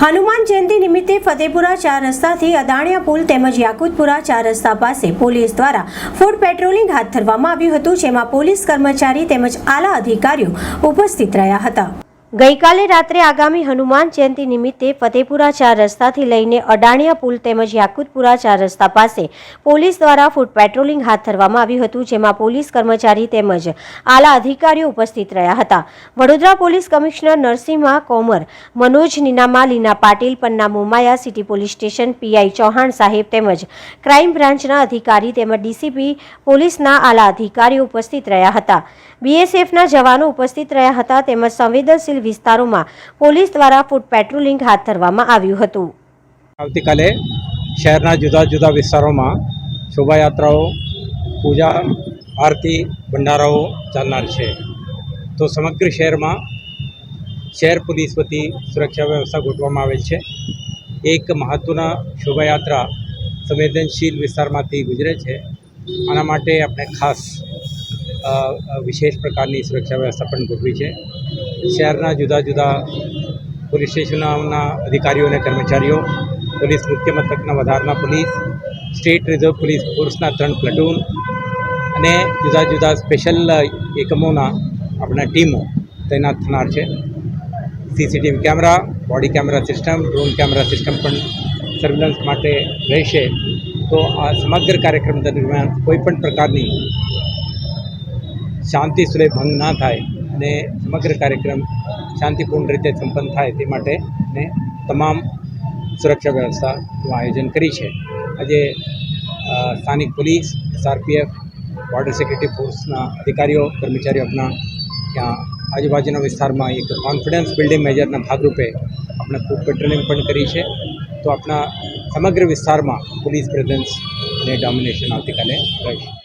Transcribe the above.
હનુમાન જયંતિ નિમિત્તે ફતેપુરા ચાર રસ્તાથી અદાણિયા પુલ તેમજ યાકુતપુરા ચાર રસ્તા પાસે પોલીસ દ્વારા ફૂડ પેટ્રોલિંગ હાથ ધરવામાં આવ્યું હતું, જેમાં પોલીસ કર્મચારી તેમજ આલા અધિકારીઓ ઉપસ્થિત રહ્યા હતા. ગઈકાલે રાત્રે આગામી હનુમાન જયંતિ નિમિત્તે ફતેપુરા ચાર રસ્તાથી લઈને અડાણિયા પુલ તેમજ યાકુતપુરા ચાર રસ્તા પાસે પોલીસ દ્વારા ફૂટ પેટ્રોલિંગ હાથ ધરવામાં આવ્યું હતું, જેમાં પોલીસ કર્મચારી તેમજ આલા અધિકારીઓ ઉપસ્થિત રહ્યા હતા. Vadodara police commissioner Narasimha Komar, Manoj Ninama, Leena Patil, Panna Momaya, city police station PI Chauhan સાહેબ તેમજ ક્રાઇમ બ્રાન્ચના અધિકારી તેમજ ડીસીપી પોલીસના આલા અધિકારીઓ ઉપસ્થિત રહ્યા હતા. બીએસએફના જવાનો ઉપસ્થિત રહ્યા હતા તેમજ સંવેદનશીલ વિસ્તારોમાં પોલીસ દ્વારા ફૂટ પેટ્રોલિંગ હાથ ધરવામાં આવ્યું હતું. આવતીકાલે શહેરના જુદા જુદા વિસ્તારોમાં શોભાયાત્રાઓ, પૂજા આરતી, ભંડારાઓ ચાલનાર છે. તો સમગ્ર શહેરમાં શહેર પોલીસ વતી સુરક્ષા વ્યવસ્થા ગોઠવવામાં આવેલ છે. એક મહત્ત્વના શોભાયાત્રા સંવેદનશીલ વિસ્તારમાંથી ગુજરે છે. આના માટે આપણે ખાસ વિશેષ પ્રકારની સુરક્ષા વ્યવસ્થા પણ ગોઠવી છે. શહેરના જુદા જુદા પોલીસ સ્ટેશનોના અધિકારીઓ અને કર્મચારીઓ, પોલીસ મુખ્ય મથકના વધારના પોલીસ, સ્ટેટ રિઝર્વ પોલીસ ફોર્સના ત્રણ પ્લટૂન અને જુદા જુદા સ્પેશિયલ એકમોના આપણા ટીમો તૈનાત થનાર છે. CCTV camera, body camera system, drone camera system પણ સર્વેલન્સ માટે રહેશે. તો આ સમગ્ર કાર્યક્રમ દરમિયાન કોઈપણ પ્રકારની શાંતિ સુલેહ ભંગ ના થાય અને સમગ્ર કાર્યક્રમ શાંતિપૂર્ણ રીતે સંપન્ન થાય તે માટે ને તમામ સુરક્ષા વ્યવસ્થાનું આયોજન કરી છે. આજે સ્થાનિક પોલીસ, એસઆરપીએફ બોર્ડર સિક્યુરિટી ફોર્સના અધિકારીઓ, કર્મચારીઓ આપણા ત્યાં આજુબાજુના વિસ્તારમાં એક કોન્ફિડન્સ બિલ્ડિંગ મેજરના ભાગરૂપે આપણે ખૂબ પેટ્રોલિંગ પણ કરી છે. તો આપણા સમગ્ર વિસ્તારમાં પોલીસ પ્રેઝન્સ અને ડોમિનેશન આવતીકાલે રહેશે.